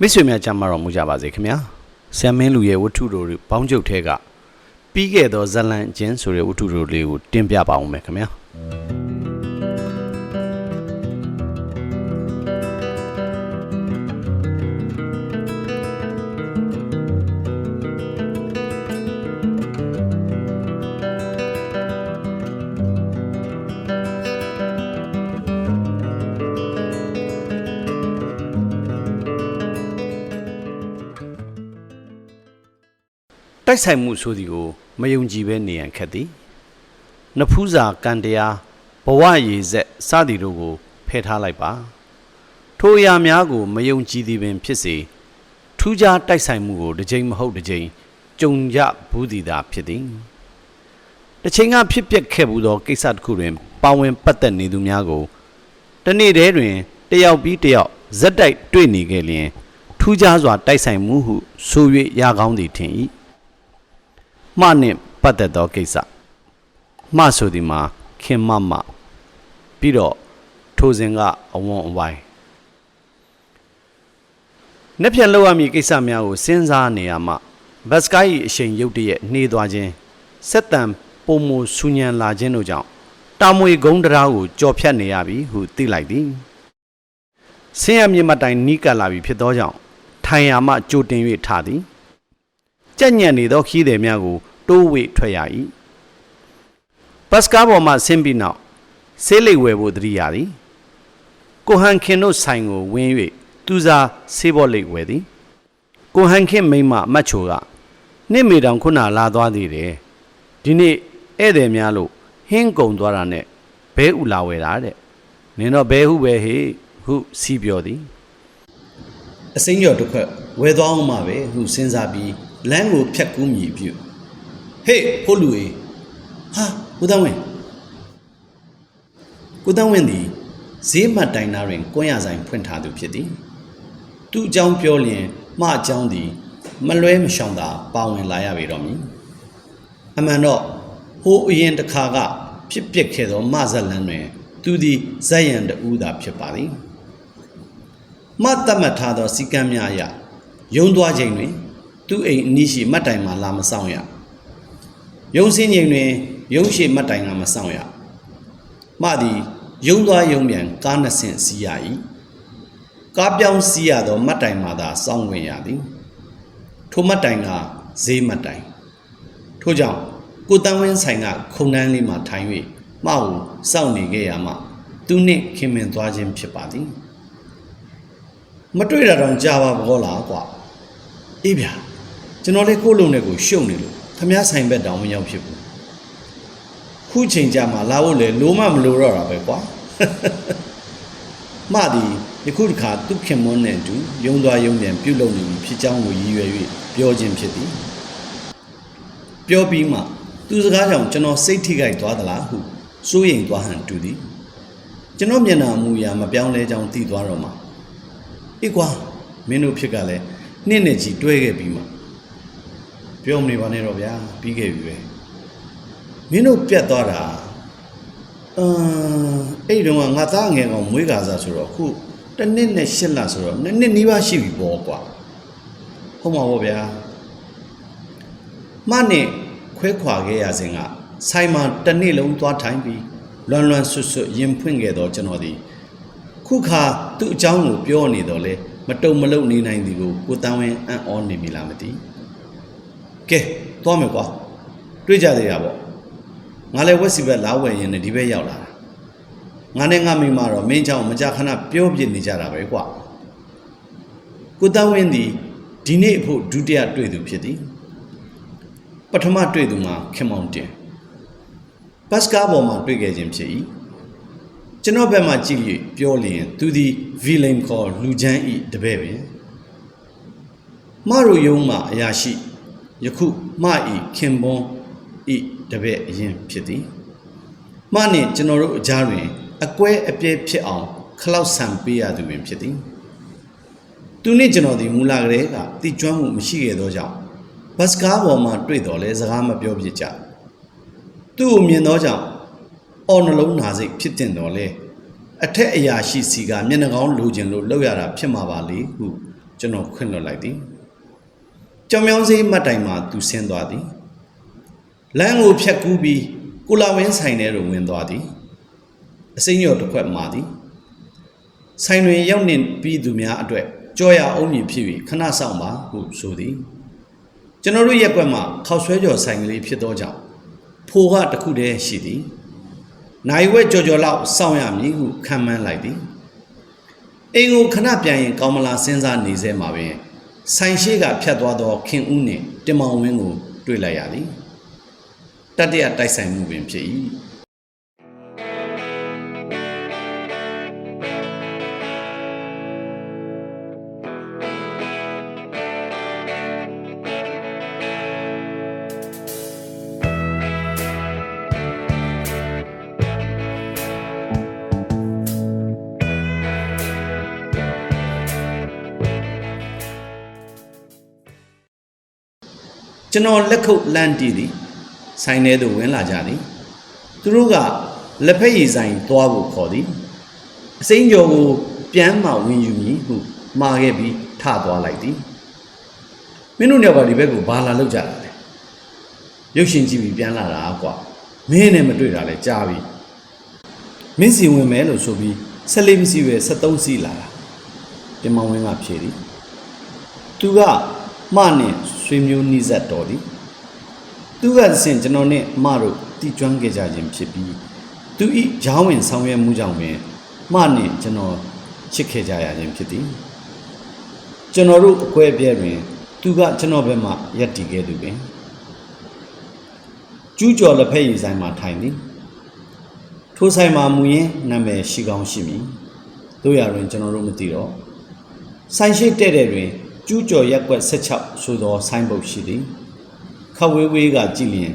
မိတ်ဆွေများကြမ်းမတော်မူကြပါစေခင်ဗျာဆမ်မင်းလူရဲ့ဝတ္ထုတို့ဘောင်းကျုပ်ထဲကပြီးခဲ့သောဇလန်အကျဉ်းဆိုတဲ့ဝတ္ထုတို့လေးကိုတင်ပြပါအောင်မယ်ခင်ဗျာ တိုက်ဆိုင်မှုဆိုသည်ကိုမယုံကြည်ဘဲနေရန်ခက်သည်နဖူးစာကံတရားဘဝရည်ဆက်စသည်တို့ကိုဖယ်ထားလိုက်ပါထိုအရာများကိုမယုံကြည်သည်ပင်ဖြစ်စေထူးခြားတိုက်ဆိုင်မှုကိုတစ်ကြိမ်မဟုတ်တစ်ကြိမ်ကြုံကြဘူးသည်သာဖြစ်သည်တစ်ချိန်ကဖြစ်ပျက်ခဲ့ဘူးသောကိစ္စတစ်ခုတွင်ပါဝင်ပတ်သက်နေသူများကိုတနေ့တည်းတွင်တယောက်ပြီးတယောက်ဇက်တိုက်တွေ့နေခဲ့လျင်ထူးခြားစွာတိုက်ဆိုင်မှုဟုဆို၍ရကောင်းသည်ထင်၏ မှနှင့်ပတ်သက်သောကိစ္စမှဆိုသည်မှာခင်မမပြီးတော့ထိုစဉ်ကအဝွန်အဝိုင်းနှစ်ပြန်လောက်ရမည့်ကိစ္စများကိုစဉ်းစားနေရမှဘတ်စကိုင်း၏အရှိန်ရုတ်တရက်နှေးသွားခြင်းဆက်တံပုံမူဆူညံလာခြင်းတို့ကြောင့်တာမွေကုန်းတရားကိုကြော်ဖြတ်နေရပြီဟုသိလိုက်သည်ဆင်းရဲမြင့်မတိုင်နီးကပ်လာပြီဖြစ်သောကြောင့်ထိုင်ရမှကြိုတင်၍ထသည် ကြက်ညံ့နေသောခီးသည်များကို တိုးဝေထွက်ရ၏ဘတ်စကားပေါ်မှဆင်းပြီးနောက်ဆေးလိပ်ဝယ်ဖို့တတိရသည်ကိုဟန်ခင်တို့ဆိုင်ကိုဝင်း၍သူစားဆေးဘောလိပ်ဝယ်သည်ကိုဟန်ခင်မိမအမတ်ချိုကနှစ်မေတောင်ခုနလာသွားသေးတယ်ဒီနေ့ဧည့်သည်များလို့ဟင်းကုံသွားတာနဲ့ဘဲဥလာဝယ်တာတဲ့နင်တော့ဘဲဟုပဲဟေ့ဟုစီးပြောသည်အစိမ်းကျော်တစ်ခွက်ဝယ်သွားအောင်မှာပဲဟုစဉ်းစားပြီး လမ်းကိုဖြတ်ကူးမြည်ပြုဟေ့ဖို့လူအေးဟာကိုတန်းဝင်ကိုတန်းဝင်သည်ဈေးမှတ်တိုင်သားတွင်ကွန်းရဆိုင်ဖွင့်ထားသူဖြစ်သည်သူ့အကြောင်းပြောလျင်မှအကြောင်းသည် မလွဲမရှောင်သာပါဝင်လာရပေတော့မည်အမှန်တော့ဟိုအရင်တစ်ခါကဖြစ်ပျက်ခဲ့သောမဇက်လန်တွင် သူသည်ဇက်ရန်တူးသာဖြစ်ပါသည်မတ်တတ်မှတ်ထားသောစီကံများအရယုံသွားချိန်တွင် သူ့အိမ်အနီးရှိမတ်တိုင်မှာလာမဆောင်ရယုံစင်းချိန်တွင်ယုံရှိမတ်တိုင်ကမဆောင်ရမသည်ယုံသွားယုံပြန်ကားနှစ်ဆင့်စီးရ၏ကားပြောင်းစီးရသောမတ်တိုင်မှာသာစောင့်ဝင်ရသည်ထိုမတ်တိုင်ကဈေးမတ်တိုင်ထို့ကြောင့်ကိုတန်းဝင်းဆိုင်ကခုံတန်းလေးမှာထိုင်၍မဟုစောင့်နေခဲ့ရမှသူနှင့်ခင်မင်သွားခြင်းဖြစ်ပါသည်မတွေ့တာတော့ကြာပါဘောလားကွာအေးဗျာ ကျွန်တော်လေးကိုယ့်လုံနဲ့ကိုရှုံနေလို့ခမားဆိုင်ဘက်တောင်မရောက်ဖြစ်ဘူးခုချိန်ကြမှာလာဖို့လေလိုမှမလိုတော့တာပဲကွာမသည်ယခုတစ်ခါသူ့ခင်မွန်းနဲ့အတူယုံသွားယုံပြန်ပြုတ်လုံနေပြီဖြစ်ကြောင်းကိုရည်ရွယ်၍ပြောခြင်းဖြစ်သည်ပြောပြီးမှသူစကားကြောင့်ကျွန်တော်စိတ်ထိခိုက်သွားသလားဟုစိုးရိမ်သွားဟန်တူသည်ကျွန်တော်မျက်နှာအမူအရာမပြောင်းလဲကြောင်းသိသွားတော့မှအေးကွာမင်းတို့ဖြစ်ကလည်းနှစ်နဲ့ကြီးတွဲခဲ့ပြီးမှ ပြောမနေပါနဲ့တော့ဗျာပြီးခဲ့ပြီပဲမင်းတို့ပြတ်သွားတာအမ်အဲ့တုန်းကငါသားငယ်ကောင်မွေးကားစားဆိုတော့အခုတစ်နှစ်နဲ့ရှစ်လဆိုတော့နှစ်နှစ်နီးပါးရှိပြီပေါ့ကွာဟုတ်မှာပေါ့ဗျာမနဲ့ခွဲခွာခဲ့ရစဉ်ကဆိုင်မှာတစ်နေ့လုံးသွားထိုင်ပြီးလွန်လွန်ဆွတ်ဆွတ်ရင်ဖွင့်ခဲ့တော့ကျွန်တော်ဒီခုခါသူ့အကြောင်းကိုပြောနေတော့လေမတုံမလုံနေနိုင်သည်ကိုကိုတန်းဝင်းအံ့ဩနေပြီလားမသိ ကဲသွားမယ်ကွာတွေ့ကြသေးတာပေါ့ငါလည်းဝက်စီဘက်လာဝယ်ရင်လည်းဒီဘက်ရောက်လာတာငါနဲ့ငါမိမတော့မင်းချောင်းမကြခဏပြောပြနေကြတာပဲကွာကိုတဝင်းသည်ဒီနေ့အဖို့ဒုတိယတွေ့သူဖြစ်သည်ပထမတွေ့သူမှာခင်မောင်တင်ဘတ်ကားပေါ်မှာတွေ့ခဲ့ခြင်းဖြစ်၏ကျွန်တော်ဘက်မှကြည့်၍ပြောလျင် သူသည်ဗီလိန်ခေါ်လူချမ်းဤတပည့်ပင်မရိုယုံမှအရာရှိ ယခုမဤခင်ပွန်းဤတပည့်အရင်ဖြစ်သည်မနှင့်ကျွန်တော်တို့အကြားတွင် အကွဲအပြဲဖြစ်အောင်ခလောက်ဆံပေးရသူပင်ဖြစ်သည်သူနှင့်ကျွန်တော်သည်မူလာကလေးကတိကျွမ်းမှုမရှိခဲ့သောကြောင့်ဘတ်စကားပေါ်မှာတွေ့တော်လဲစကားမပြောပြကြသူ့ကိုမြင်သောကြောင့်အော်နှလုံးနာစိတ်ဖြစ်တင်တော်လဲအထက်အရာရှိစီကမျက်နှာကောင်းလိုချင်လို့လောက်ရတာဖြစ်မှာပါလေဟုကျွန်တော်ခွင့်လွှတ်လိုက်သည် ကြောင်မြောင်းစေးမှတ်တိုင်မှာသူဆင်းသွားသည်လမ်းကိုဖြတ်ကူးပြီးကိုလာဝင်းဆိုင်ထဲသို့ဝင်သွားသည်အစိမ်းရော်တစ်ခွက်မာသည်ဆိုင်တွင်ရောက်နေပြီးသူများအတွက်ကြောရအောင်မြည်ဖြစ်၍ခဏဆောင်ပါဟုဆိုသည်ကျွန်တော်တို့ရက်ကွက်မှာခောက်ဆွဲကြော်ဆိုင်ကလေးဖြစ်သောကြောင့်ဖိုကတစ်ခုတည်းရှိသည်နိုင်ဝက်ကြော်ကြော်လောက်စောင့်ရမည်ဟုခံမှန်းလိုက်သည်အိမ်ကိုခဏပြန်ရင်ကောင်းမလားစဉ်းစားနေစေမှာပင် ဆိုင်ရှိကဖြတ်သွားသောခင်ဦးနှင့်တင်မောင်ဝင်းကို တွေ့လိုက်ရသည်တတရတိုက်ဆိုင်မှုပင်ဖြစ်၏ ကျွန်တော်လက်ခုပ်လန့်တီးသည်ဆိုင်ထဲသို့ဝင်လာကြသည်သူတို့ကလက်ဖက်ရည်ဆိုင်သွားဖို့ခေါ်သည်အစိမ်းကြော်ကိုပြန်မှဝင်ယူမည်ဟုမှာခဲ့ပြီးထသွားလိုက်သည်မင်းတို့ညောက်ကဒီဘက်ကိုဘာလာလောက်ကြတာလဲရုပ်ရှင်ကြည့်ပြီးပြန်လာတာကွာမင်းနဲ့မတွေ့တာလဲကြားပြီမင်းစီဝင်မယ်လို့ဆိုပြီးဆက်လေးမစီပဲ73စီလာတာတင်မောင်ဝင်းကဖြေသည်သူကမနဲ့ ဆွေမျိုးနှိစက်တော်သည်သူကစင်ကျွန်တော်နဲ့မတို့တီကျွမ်းခဲ့ကြခြင်းဖြစ်ပြီးသူဤဂျောင်းဝင်ဆောင်ရွက်မှုကြောင့်ပင်မနဲ့ကျွန်တော်ချစ်ခဲ့ကြရခြင်းဖြစ်သည်ကျွန်တော်တို့အကွဲအပြဲတွင်သူကကျွန်တော်ဘက်မှရက်တည်ခဲ့သူပင်ကျူးကျော်လက်ဖက်ရည်ဆိုင်မှာထိုင်သည်ထိုဆိုင်မှာမူရင်းနာမည်ရှိကောင်းရှိမည်တို့ရတွင်ကျွန်တော်တို့မသိတော့ဆိုင်ရှိတဲ့တဲ့တွင် ကျူးကျော်ရက်ကွက်16ဆိုသောဆိုင်းဘုတ်ရှိသည်ခဝေးဝေးကကြည့်လျင်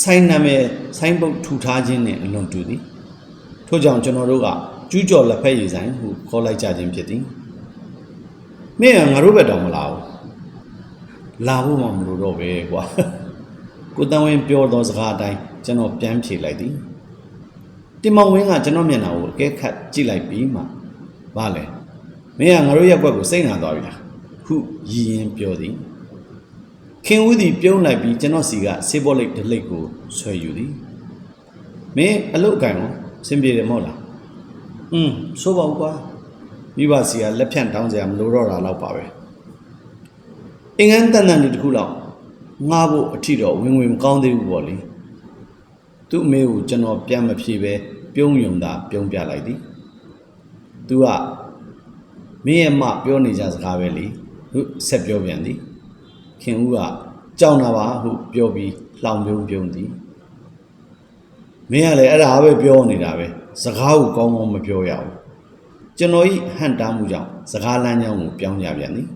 ဆိုင်းနာမည်ဆိုင်းဘုတ်ထူထားခြင်းနှင့်အလွန်တူသည်ထို့ကြောင့်ကျွန်တော်တို့ကကျူးကျော်လက်ဖက်ရည်ဆိုင်ဟုခေါ်လိုက်ကြခြင်းဖြစ်သည်မင်းကငါတို့ဘက်တောင်မလာဘူးလာဖို့မှမလိုတော့ပဲကွာကိုတန်ဝင်းပြောသောစကားအတိုင်းကျွန်တော်ပြန်ဖြေလိုက်သည်တင်မောင်ဝင်းကကျွန်တော်မျက်နှာကိုအကဲခတ်ကြည့်လိုက်ပြီးမှဗာလဲမင်းကငါတို့ရက်ကွက်ကိုစိတ်နာသွားပြီလား ဟုရည်ရင်ပြောသည်ခင်ဦးသည်ပြုံးလိုက်ပြီးကျွန်တော်စီကဆေးဘောလိတ်တစ်လိတ်ကိုဆွဲယူသည်မင်းအလုတ်အကင်ရောစင်ပြေတယ်မဟုတ်လားอืมဆိုပါဦးကွာမိဘစီကလက်ဖြန့်တောင်းစရာမလိုတော့တာတော့ပါပဲအင်္ဂန်းတန်တန်လေးတစ်ခုလောက်ငားဖို့အထီတော့ဝင်ဝင်မကောင်းသေးဘူးပေါ့လေသူ့အမေကိုကျွန်တော်ပြန်မဖြေပဲပြုံးယုံတာပြုံးပြလိုက်သည်သူကမင်းရဲ့မပြောနေကြစကားပဲလေ ဟုဆက်ပြောပြန်သည် ခင်ဦးကကြောင်တာပါဟုပြောပြီးလှောင်ပြုံးပြုံးသည်မင်းကလည်းအဲ့ဒါပဲပြောနေတာပဲစကားကိုကောင်းကောင်းမပြောရဘူးကျွန်တော်ဤဟန်တားမှုကြောင့်စကားလမ်းကြောင်းကိုပြောင်းကြပြန်သည်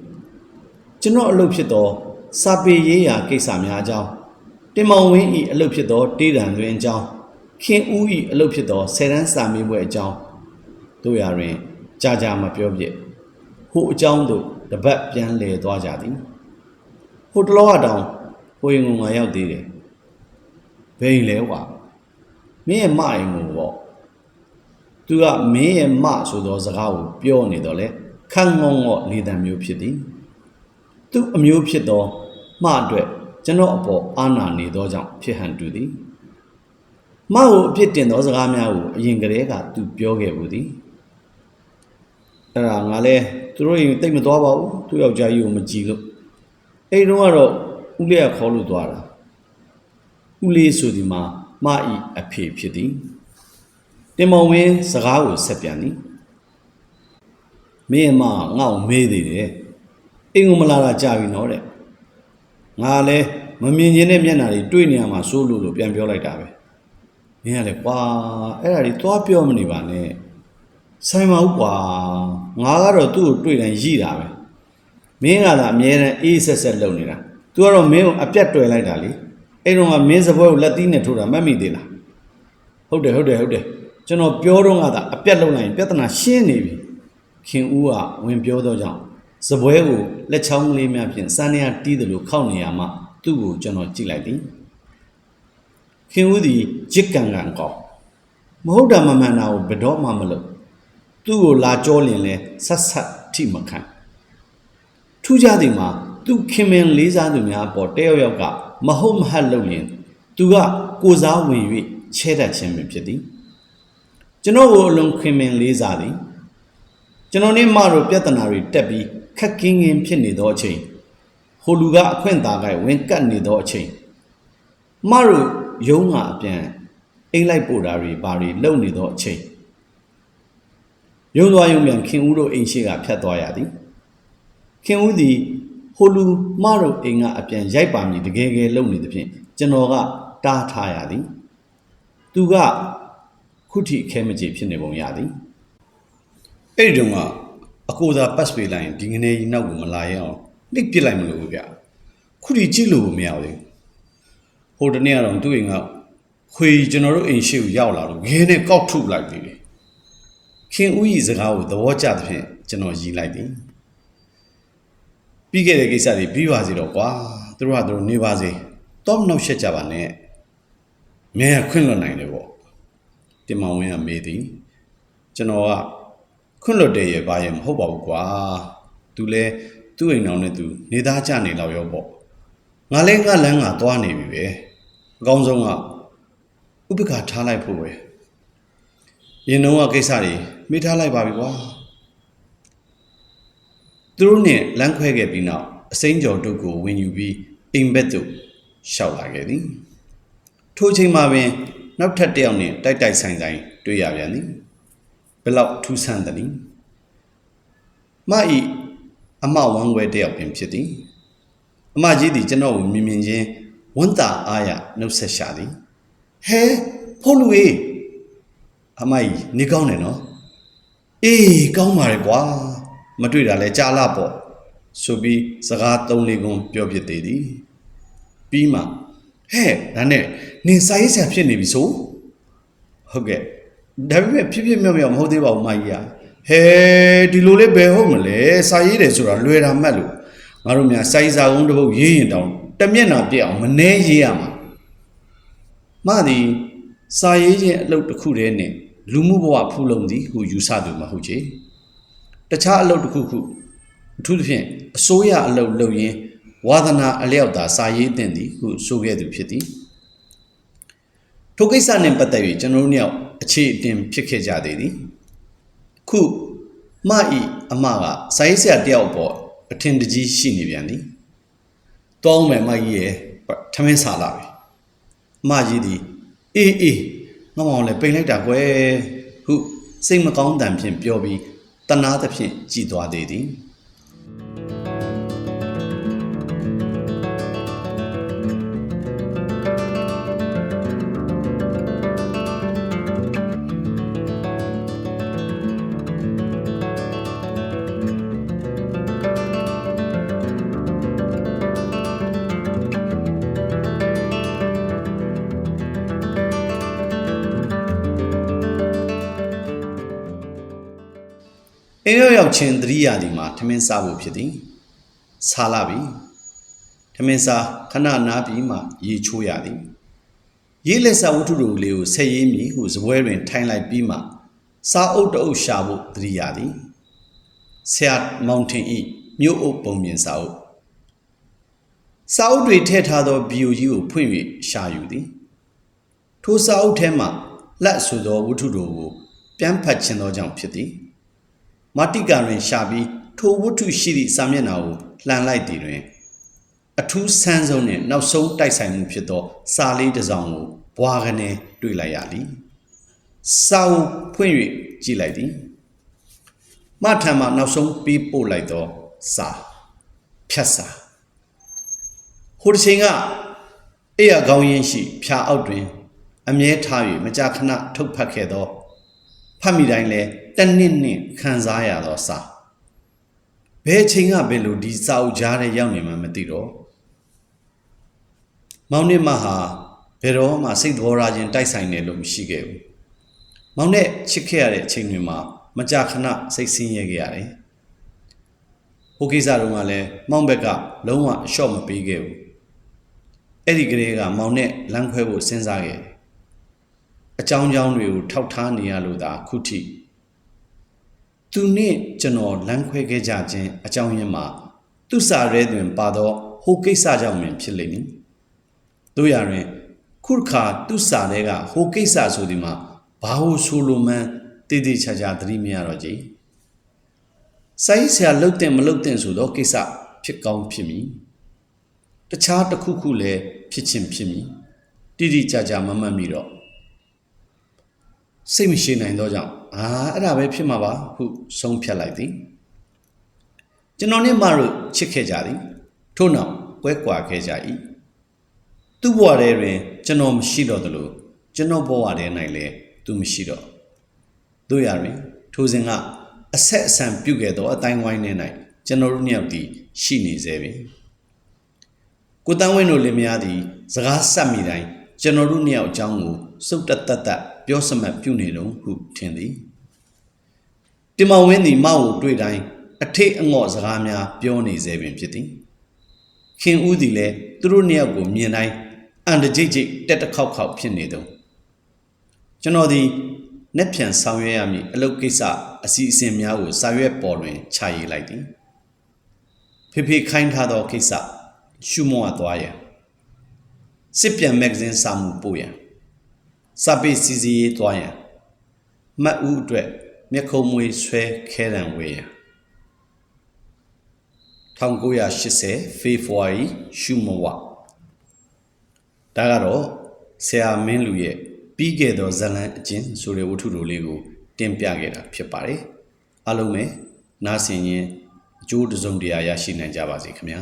ကျွန်တော်အလုပ်ဖြစ်သောစာပေရေးရာကိစ္စများအကြောင်းတင်မောင်ဝင်းဤအလုပ်ဖြစ်သောတေးတံတွင်အကြောင်းခင်ဦးဤအလုပ်ဖြစ်သောဆယ်တန်းစာမေးပွဲအကြောင်းတို့ရာတွင်ကြာကြာမပြောပြစ် ဟိုအကြောင်းတို့တပတ်ပြန်လဲသွားကြသည်ဟိုတလောကတောင်ဟိုရင်ကငါရောက်သေးတယ်ဘယ်ရင်လဲကွာမင်းရဲ့မအိမ်ကိုပေါ့သူကမင်းရဲ့မဆိုသောစကားကိုပြောနေတော့လေခန့်ငုံငော့နေတံမျိုးဖြစ်သည်သူအမျိုးဖြစ်သောမအတွက်ကျွန်တော်အပေါ်အာနာနေသောကြောင့်ဖြစ်ဟန်တူသည်မကိုအဖြစ်တင်သောစကားများကိုအရင်ကတည်းကသူပြောခဲ့ဘူးသည်အဲ့ဒါငါလဲ သူတို့ရင်တိတ်မသွားပါဘူးသူ့ယောက်ျားကြီးကိုမကြည်လို့အဲ့တုန်းကတော့ဦးလေးကခေါ်လို့သွားတာဦးလေးဆိုဒီမှာမဤအဖေဖြစ်သည်တင်မောင်ဝင်းစကားကိုဆက်ပြန်သည်မင်းအမငါ့ကိုမေးသေးတယ်အိမ်ကိုမလာတာကြာပြီနော်တဲ့ငါလည်းမမြင်ချင်းတဲ့မျက်နှာတွေတွေ့နေရမှာစိုးလို့လို့ပြန်ပြောလိုက်တာပဲမင်းကလည်းကွာအဲ့ဒါတွေသွားပြောမနေပါနဲ့ ဆိုင်မဟုတ်ကွာငါကတော့သူ့ကိုတွေ့တိုင်းရိတာပဲမင်းကသာအမြဲတမ်းအေးဆက်ဆက်လုပ်နေတာ तू ကတော့မင်းကိုအပြတ်တွယ်လိုက်တာလေအဲ့တော့ကမင်းစပွဲကိုလက်သီးနဲ့ထိုးတာမှတ်မိသေးလားဟုတ်တယ်ဟုတ်တယ်ဟုတ်တယ်ကျွန်တော်ပြောတော့ကသာအပြတ်လုပ်လိုက်ရင်ပြဿနာရှင်းနေပြီခင်ဦးကဝင်ပြောတော့ကြောင့်စပွဲကိုလက်ချောင်းကလေးများဖြင့်စမ်းနေရတီးတယ်လို့ခောက်နေရမှသူ့ကိုကျွန်တော်ကြည့်လိုက်သည်ခင်ဦးသည်ဂျစ်ကန်ကန်ကောင်းမဟုတ်တာမမှန်တာကိုဘယ်တော့မှမလုပ် သူ့ကိုလာကြောလင်လဲဆက်ဆက်ထိမခံထူးခြားသည်မှာသူခင်မင်လေးစားသူများအပေါ်တယောက်ယောက်ကမဟုတ်မဟတ်လုပ်ရင်သူကကိုစားဝင်၍ချဲတတ်ခြင်းပင်ဖြစ်သည်ကျွန်တော်ကိုအလွန်ခင်မင်လေးစားသည်ကျွန်တော်နဲ့မတို့ပြဿနာတွေတက်ပြီးခက်ကင်းကင်းဖြစ်နေသောအချိန်ဟိုလူကအခွင့်အာဏာကဝင်ကတ်နေသောအချိန်မတို့ရုံးကအပြန်အိမ်လိုက်ပို့တာတွေဘာတွေလုပ်နေသောအချိန် ရုံသွားရုံပြန်ခင်ဦးတို့အိမ်ရှိကဖြတ်သွားရသည်ခင်ဦးသည်ဟိုလူမတို့အိမ်ကအပြန်ရိုက်ပါမည်တကယ်ကယ်လုပ်နေသဖြင့်ကျွန်တော်ကတားထားရသည်သူကခုထိအခဲမကြေဖြစ်နေပုံရသည်အဲ့ဒီတော့ကအကိုသာပတ်ပေးလိုက်ရင်ဒီငနေကြီးနောက်ကမလာရအောင်နှိပ်ပစ်လိုက်မလို့ဗျခုထိကြည့်လို့မရဘူးဟိုတနေ့ကတော့သူ့အိမ်ကခွေကျွန်တော်တို့အိမ်ရှိကိုရောက်လာတော့ငဲနဲ့ကောက်ထုတ်လိုက်သေးတယ် ခင်ဦးကြီးစကားကိုသဘောကျသဖြင့်ကျွန်တော်ရည်လိုက်သည်ပြီးခဲ့တဲ့ကိစ္စတွေပြီးပါစေတော့ကွာသူတို့ကသူတို့နေပါစေတော့မနှောက်ရှက်ကြပါနဲ့မဲခွင့်လွတ်နိုင်တယ်ပေါ့တင်မောင်ဝင်းကမေးသည်ကျွန်တော်ကခွင့်လွတ်တယ်ရဲ့ဘာရဲ့မဟုတ်ပါဘူးကွာသူလဲသူ့အိမ်တော်နဲ့သူနေသားကြနေတော့ရောပေါ့ငါလဲငါလန်းကသွားနေပြီပဲအကောင်းဆုံးကဥပက္ခထားလိုက်ဖို့ပဲရင်တော့ကကိစ္စတွေ မိထားလိုက်ပါပြီကွာသူတို့နဲ့လမ်းခွဲခဲ့ပြီးနောက်အစိမ်းကျော်တို့ကိုဝင်ယူပြီးအိမ်ဘက်သို့ရှောက်လာခဲ့သည်ထိုချိန်မှာပင် နောက်ထပ်တစ်ယောက်နဲ့တိုက်တိုက်ဆိုင်ဆိုင်တွေ့ရပြန်သည်ဘယ်လောက်ထူးဆန်းသနည်းမဤအမဝမ်းခွဲတစ်ယောက်ပင်ဖြစ်သည်အမကြီးသည်ကျွန်တော်ကိုမြင်မြင်ချင်းဝမ်းသာအားရနှုတ်ဆက်ရှာသည်ဟဲဖို့လူအေးအမကြီးနေကောင်းတယ်နော် အေးကောင်းပါရဲ့ကွာမတွေ့တာလဲကြာလာပေါ့ဆိုပြီးစကားသုံးလေးခုပြောပြသေးသည်ပြီးမှဟဲ့ဒါနဲ့နင်စာရေးဆရာဖြစ်နေပြီဆိုဟုတ်ကဲ့ဒါပေမဲ့ဖြစ်ဖြစ်မြောက်မြောက်မဟုတ်သေးပါဘူးမကြီးอ่ะဟဲဒီလိုလေးဘယ်ဟုတ်မလဲစာရေးတယ်ဆိုတာလွယ်တာမှတ်လို့ငါတို့များစာရေးစာကုန်းတစ်ပုဒ်ရေးရင်တောင်တမျက်နှာပြည့်အောင်မနှဲရေးရမှာမသည်စာရေးခြင်းအလုပ်တစ်ခုတည်းနဲ့ လူမှုဘဝဖူးလုံသည်ဟုယူဆသူမဟုတ်ချေတခြားအလုပ်တစ်ခုခုအထူးသဖြင့်အစိုးရအလုပ်လုပ်ရင်းဝါသနာအလျောက်သာစာရေးတင်သည်ဟုဆိုခဲ့သူဖြစ်သည်ထိုကိစ္စနှင့်ပတ်သက်၍ကျွန်တော်တို့ညအခြေအတင်ဖြစ်ခဲ့ကြသေးသည်ခုမဤအမကစာရေးဆရာတယောက်ပေါ်အထင်တကြီးရှိနေပြန်သည်တောင်းမယ်မကြီးရဲ့ထမင်းစားလာပြီအမကြီးသည်အေးအေး ငမောင်လည်းပိန်လိုက်တာကွယ်ဟုစိတ်မကောင်းတန်ဖြင့်ပြောပြီးတနာသဖြင့်ကြည်သွားသေးသည် အင်းရောက်ရောက်ချင်းသတိရသည်မှာထမင်းစားဖို့ဖြစ်သည်စားလာပြီထမင်းစားခဏနားပြီးမှရေချိုးရသည်ရေးလက်စာဝတ္ထုတို့လေးကိုဆက်ရေးမိဟုစပွဲတွင် ထိုင်လိုက်ပြီးမှစားအုပ်တအုပ်ရှာဖို့သတိရသည်ဆရာမောင်ထင်ဤမြို့အုပ်ပုံမြင်စာအုပ်စာအုပ်တွေထည့်ထားသောဘီယိုကြီးကိုဖွင့်၍ရှာယူသည်ထိုစာအုပ်ထဲမှလက်ဆိုသောဝတ္ထုတို့ကိုပြန်ဖတ်ခြင်းသောကြောင့်ဖြစ်သည် မတိကာတွင်ရှာပြီးထိုဝတ္ထုရှိသည့်စာမျက်နှာကိုလှန်လိုက်သည်တွင်အထူးဆန်းဆုံးနှင့်နောက်ဆုံးတိုက်ဆိုင်မှုဖြစ်သော စာလေးတစ်စောင်ကိုဘွာကနေတွေ့လိုက်ရသည်စာအုပ်ဖွင့်၍ကြည့်လိုက်သည်မထံမှနောက်ဆုံးပေးပို့လိုက်သောစာဖြတ်စာဟိုတစ်ချိန်ကအေးရကောင်းရင်ရှိ ဖြာအောက်တွင် အမြဲထား၍မကြာခဏထုတ်ဖတ်ခဲ့သော ဖတ်မိတိုင်းလဲတနစ်နှစ်ခံစားရသောစာဘယ်ချိန်ကဘယ်လိုဒီစာအုပ်ကြားထဲရောက်နေမှမသိတော့မောင်နှမဟာဘယ်တော့မှစိတ်တော်ရာချင်းတိုက်ဆိုင်တယ်လို့မရှိခဲ့ဘူးမောင်နဲ့ချစ်ခဲ့ရတဲ့အချိန်တွေမှာမကြာခဏစိတ်ဆင်းရဲခဲ့ရတယ်ဟိုကိစ္စတုန်းကလည်းမောင်ဘက်ကလုံးဝအလျှော့မပေးခဲ့ဘူးအဲ့ဒီကလေးကမောင်နဲ့လမ်းခွဲဖို့စဉ်းစားခဲ့တယ် အကြောင်းကြောင်းတွေကိုထောက်ထားနေရလို့သာခုထိသူနဲ့ကျွန်တော်လမ်းခွဲခဲ့ကြခြင်းအကြောင်းရင်းမှာသူစာရဲတွင်ပါသောဟိုကိစ္စကြောင့်ပင်ဖြစ်လိမ့်မည်တို့ရတွင်ခုတစ်ခါသူစာတဲကဟိုကိစ္စဆိုဒီမှာဘာဟုဆိုလိုမှန်းတည်တည်ချာချာသတိမရတော့ကြည်စိုင်းဆရာလှုပ်တဲ့မလှုပ်တဲ့ဆိုတော့ကိစ္စဖြစ်ကောင်းဖြစ်မည်တခြားတစ်ခုခုလည်းဖြစ်ချင်းဖြစ်မည်တိတိကျကျမမှတ်မိတော့ စိတ်မရှိနိုင်တော့ကြောင့်အာအဲ့ဒါပဲဖြစ်မှာပါဟုဆုံးဖြတ်လိုက်သည်ကျွန်တော်နဲ့မတို့ချစ်ခဲ့ကြသည်ထို့နောက်ကွဲကွာခဲ့ကြ၏သူ့ဘဝထဲတွင် ကျွန်တော်မရှိတော့သလိုကျွန်တော်ဘဝထဲ၌လည်းသူမရှိတော့တို့ရတွင်ထိုစဉ်ကအဆက်အဆံပြုတ်ခဲ့သောအတိုင်းဝိုင်းထဲ၌ကျွန်တော်တို့နှစ်ယောက်သည်ရှိနေသေးပင်ကိုတန်းဝင်းတို့လင်မယားသည်စကားဆက်မိတိုင်းကျွန်တော်တို့နှစ်ယောက်အကြောင်းကိုစုတ်တက်တက်တက် ပြောစမှတ်ပြုနေတော့ဟုထင်သည်တင်မောင်ဝင်းသည်မောက်ကိုတွေ့တိုင်းအထိတ်အငေါ့စကားများပြောနေစေပင်ဖြစ်သည်ခင်ဦးသည်လည်းသူတို့နှစ်ယောက်ကိုမြင်တိုင်းအန်တကြိတ်ကြိတ်တက်တစ်ခေါက်ခေါက်ဖြစ်နေတော့ကျွန်တော်သည်နှက်ပြန်ဆောင်ရွက်ရမည်အလုပ်ကိစ္စအစီအစဉ်များကိုစာရွက်ပေါ်တွင်ခြာရေးလိုက်သည်ဖေဖေခိုင်းထားသောကိစ္စရှုမောအပ်သွားရန်စစ်ပြန်မဂ္ဂဇင်းစာမှုပို့ရန် စာပေစီစီရေးသွားရန်မှတ်ဦးအတွက်မျက်ခုံးမွေးဆွဲခဲတံဝေးရန်1980ဖေဖော်ဝါရီရှုမဝဒါကတော့ဆရာမင်းလူရဲ့ပြီးခဲ့သောဇလန်အကျဉ်ဆိုတဲ့ဝတ္ထုတို့လေးကိုတင်ပြခဲ့တာဖြစ်ပါတယ်အားလုံးပဲနားဆင်ရင်အကျိုးတစုံတရာရရှိနိုင်ကြပါစေခင်ဗျာ